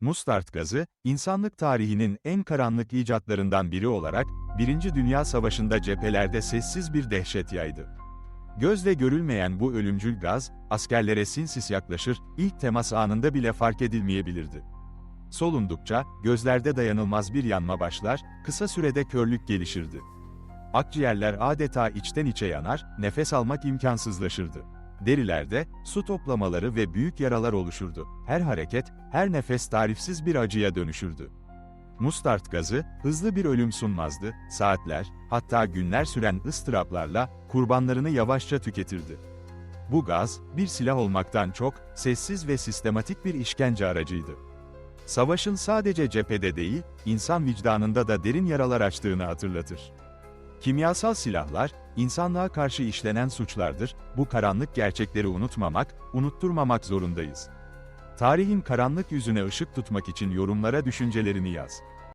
Mustard gazı, insanlık tarihinin en karanlık icatlarından biri olarak, Birinci Dünya Savaşı'nda cephelerde sessiz bir dehşet yaydı. Gözle görülmeyen bu ölümcül gaz, askerlere sinsis yaklaşır, ilk temas anında bile fark edilmeyebilirdi. Solundukça, gözlerde dayanılmaz bir yanma başlar, kısa sürede körlük gelişirdi. Akciğerler adeta içten içe yanar, nefes almak imkansızlaşırdı. Derilerde, su toplamaları ve büyük yaralar oluşurdu. Her hareket, her nefes tarifsiz bir acıya dönüşürdü. Mustard gazı, hızlı bir ölüm sunmazdı, saatler, hatta günler süren ıstıraplarla, kurbanlarını yavaşça tüketirdi. Bu gaz, bir silah olmaktan çok, sessiz ve sistematik bir işkence aracıydı. Savaşın sadece cephede değil, insan vicdanında da derin yaralar açtığını hatırlatır. Kimyasal silahlar, insanlığa karşı işlenen suçlardır, bu karanlık gerçekleri unutmamak, unutturmamak zorundayız. Tarihin karanlık yüzüne ışık tutmak için yorumlara düşüncelerini yaz.